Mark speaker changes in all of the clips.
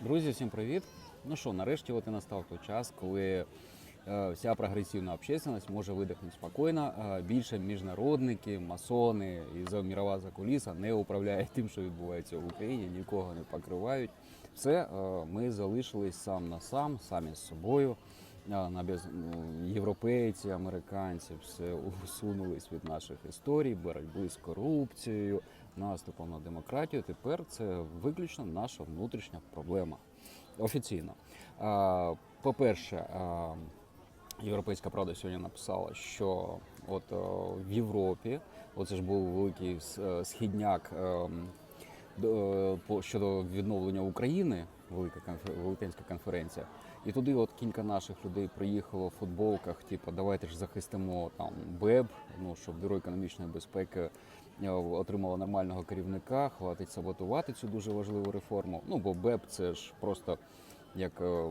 Speaker 1: Друзі, всім привіт! Ну що, нарешті от і настав той час, коли е, вся прогресивна общественность може видихнути спокійно. Е, більше міжнародники, масони і мірова закуліса не управляють тим, що відбувається в Україні, нікого не покривають. Все, е, ми залишились сам на сам, самі з собою. На без... ну, європейці, американці все усунулись від наших історій, боротьби з корупцією, наступом на демократію. Тепер це виключно наша внутрішня проблема. Офіційно. А, По-перше, а, Європейська правда сьогодні написала, що от в Європі, оце ж був великий е, східняк ем, щодо відновлення України, велика велетенська конференція. І туди от кілька наших людей приїхало в футболках, типу, давайте ж захистимо там БЕБ, ну щоб бюро економічної безпеки е, отримало нормального керівника, хватить саботувати цю дуже важливу реформу. Ну бо БЕБ це ж просто як е,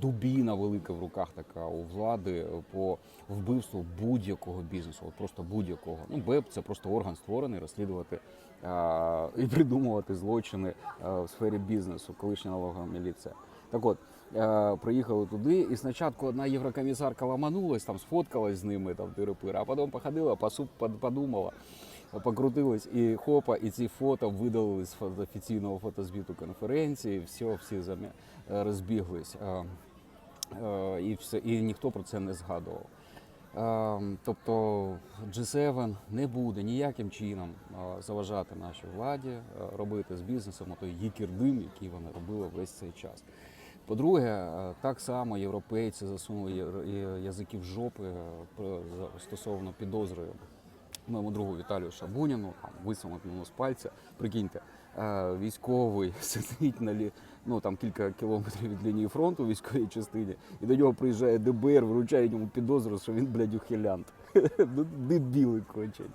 Speaker 1: дубіна велика в руках така у влади по вбивству будь-якого бізнесу, от просто будь-якого. Ну, БЕП це просто орган створений розслідувати а, і придумувати злочини а, в сфері бізнесу, колишня налогова міліція. Так от, е, приїхали туди, і спочатку одна єврокомісарка ламанулась, там сфоткалась з ними там тири-пири, а потім походила, посуп, под- подумала, покрутилась, і хопа, і ці фото видалили з офіційного фотозвіту конференції, все, всі е, розбіглись. Е, е, і, все, і ніхто про це не згадував. Тобто G7 не буде ніяким чином заважати нашій владі робити з бізнесом той гікердим, який вони робили весь цей час. По-друге, так само європейці засунули язики в жопи стосовно підозри моєму другу Віталію Шабуніну, там висунув з пальця. Прикиньте, е, військовий сидить на лі... ну, там кілька кілометрів від лінії фронту військовій частині, і до нього приїжджає ДБР, вручає йому підозру, що він, блядь, ухилянт. Ну, Дебіли кончені.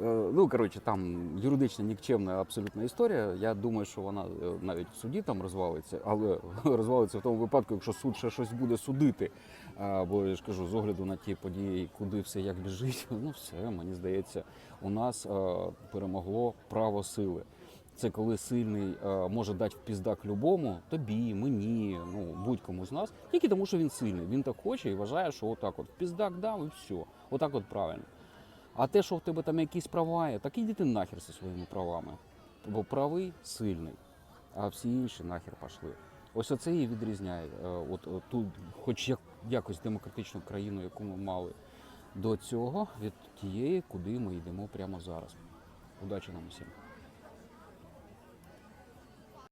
Speaker 1: Е, Ну, коротше, там юридична нікчемна абсолютна історія. Я думаю, що вона е, навіть в суді там розвалиться, але розвалиться в тому випадку, якщо суд ще щось буде судити. Бо я ж кажу, з огляду на ті події, куди все як біжить, ну все, мені здається, у нас е, перемогло право сили. Це коли сильний може дати в піздак любому, тобі, мені, ну будь-кому з нас, тільки тому, що він сильний. Він так хоче і вважає, що отак от в піздак дав і все. Отак от правильно. А те, що в тебе там якісь права є, так іди ти нахер зі своїми правами. Бо правий сильний, а всі інші нахер пішли. Ось оце і відрізняє е, от, от тут, хоч як, якось демократичну країну, яку ми мали до цього, від тієї, куди ми йдемо прямо зараз. Удачі нам усім.